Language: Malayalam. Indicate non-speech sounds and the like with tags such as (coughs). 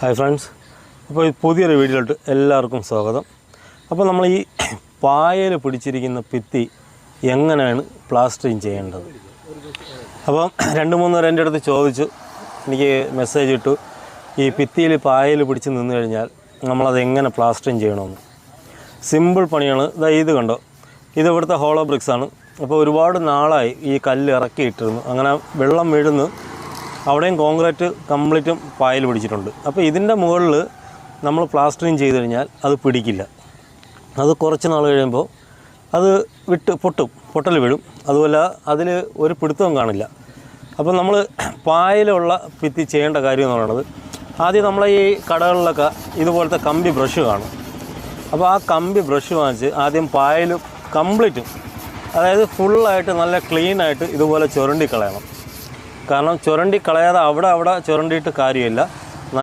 ഹായ് ഫ്രണ്ട്സ് അപ്പോൾ ഈ പുതിയൊരു വീഡിയോയിലോട്ട് എല്ലാവർക്കും സ്വാഗതം. അപ്പോൾ നമ്മൾ ഈ (coughs) പായൽ പിടിച്ചിരിക്കുന്ന ഭിത്തി എങ്ങനെയാണ് പ്ലാസ്റ്ററിങ് ചെയ്യേണ്ടത്? അപ്പം (coughs) രണ്ട് മൂന്ന് എന്റെ അടുത്ത് ചോദിച്ചു. എനിക്ക് മെസ്സേജ് ഇട്ടു. ഈ ഭിത്തിയിൽ പായൽ പിടിച്ച് നിന്ന് കഴിഞ്ഞാൽ നമ്മളത് എങ്ങനെ പ്ലാസ്റ്ററിങ് ചെയ്യണമെന്ന്. സിമ്പിൾ പണിയാണ്. ഇതാ ഇത് കണ്ടോ? ഇത് ഇവിടുത്തെ ഹോളോ ബ്രിക്സാണ് അപ്പോൾ ഒരുപാട് നാളായി ഈ കല്ല് ഇറക്കിയിട്ടിരുന്നു. അങ്ങനെ വെള്ളം വീഴുന്നു. അവിടെയും കോൺക്രീറ്റ് കംപ്ലീറ്റും പായൽ പിടിച്ചിട്ടുണ്ട്. അപ്പോൾ ഇതിന്റെ മുകളിൽ നമ്മൾ പ്ലാസ്റ്ററിങ് ചെയ്ത് കഴിഞ്ഞാൽ അത് പിടിക്കില്ല. അത് കുറച്ച് നാൾ കഴിയുമ്പോൾ അത് വിട്ട് പൊട്ടും പൊട്ടൽ വീഴും. അതുപോലെ അതിൽ ഒരു പിടുത്തവും കാണില്ല. അപ്പോൾ നമ്മൾ പായലുള്ള ഭിത്തി ചെയ്യേണ്ട കാര്യം എന്ന് പറയുന്നത് ആദ്യം നമ്മൾ ഈ കടകളിലൊക്കെ ഇതുപോലത്തെ കമ്പി ബ്രഷ് കാണും. അപ്പോൾ ആ കമ്പി ബ്രഷ് വാങ്ങിച്ച് ആദ്യം പായൽ കംപ്ലീറ്റും അതായത് ഫുള്ളായിട്ട് നല്ല ക്ലീനായിട്ട് ഇതുപോലെ ചുരണ്ടി കളയണം കാരണം ചുരണ്ടി കളയാതെ അവിടെ അവിടെ ചുരണ്ടിയിട്ട് കാര്യമില്ല.